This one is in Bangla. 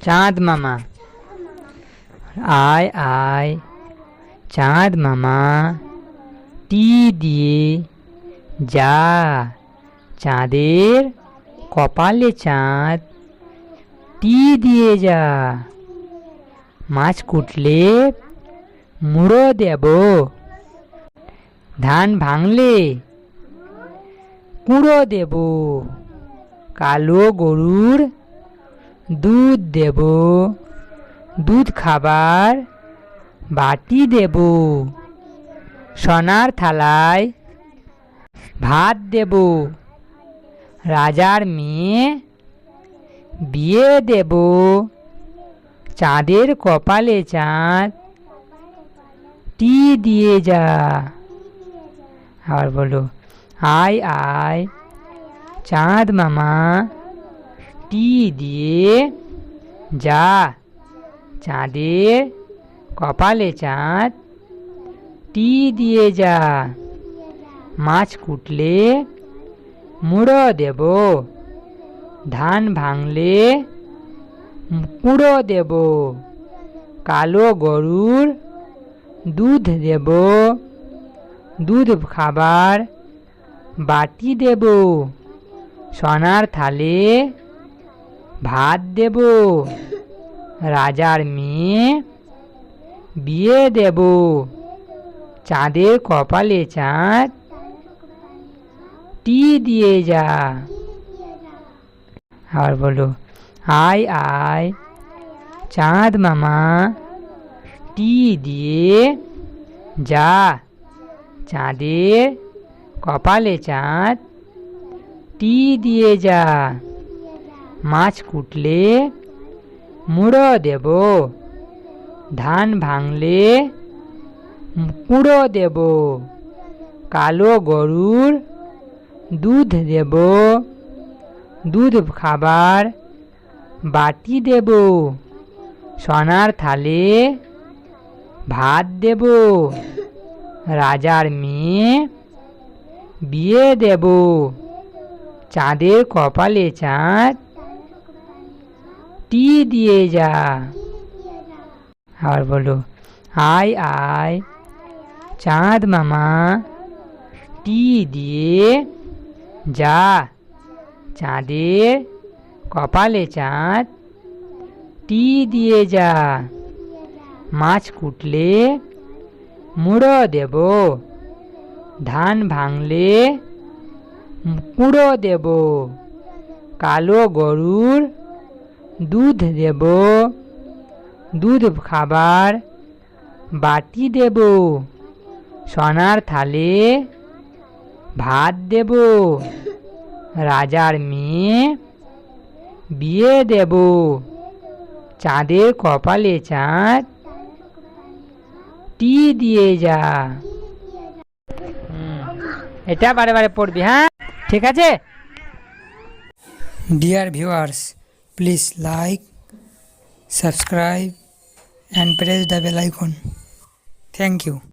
চাঁদ মামা। আয় আয়। চাঁদ মামা, টি দিয়ে যা। চাঁদের কপালে চাঁদ, টি দিয়ে যা। মাছ কুটলে মুড়ো দেব। ধান ভাঙলে কুড়ো দেব। কালো গরুর দুধ দেব। দুধ খাবার বাটি দেব। সোনার থালায় ভাত দেব। রাজার মেয়ে বিয়ে দেব। চাঁদের কপালে চাঁদ টি দিয়ে যা। আবার বলো, আয় আয়, চাঁদ মামা। টি দিয়ে যা চাঁদের কপালে চাঁদ, টি দিয়ে যা মাছ কুটলে মুড়ো দেব, ধান ভাঙলে কুড়ো দেব, কালো গরুর দুধ দেব, দুধ খাবার বাটি দেব, সোনার থালে ভাত দেব। রাজার মেয়ে বিয়ে দেব। চাঁদের কপালে চাঁদ, টি দিয়ে যা। আর বলো, আয় আয়, চাঁদ মামা, টি দিয়ে যা। চাঁদের কপালে চাঁদ, টি দিয়ে যা। মাছ কুটলে মুড়ো দেব, ধান ভাঙলে কুড়ো দেব, কালো গরুর দুধ দেব, দুধ খাবার বাটি দেব, সোনার থালে ভাত দেব, রাজার মেয়ে বিয়ে দেব, চাঁদের কপালে চাঁদ টি দিয়ে যা। আর বলো আয় আয় চাঁদ মামা, টি দিয়ে যা। চাঁদের কপালে চাঁদ, টি দিয়ে যা। মাছ কুটলে মুড়ো দেব, ধান ভাঙলে কুড়ো দেব, কালো গরুর দুধ দেব। দুধ খাবার বাটি দেব। সোনার থালে ভাত দেব। রাজার মেয়ে বিয়ে দেব। চাঁদের কপালে চাঁদ টি দিয়ে যা। এটা বারে বারে পড়বি হ্যাঁ? ঠিক আছে? Dear viewers, please like, subscribe and press the bell icon. Thank you.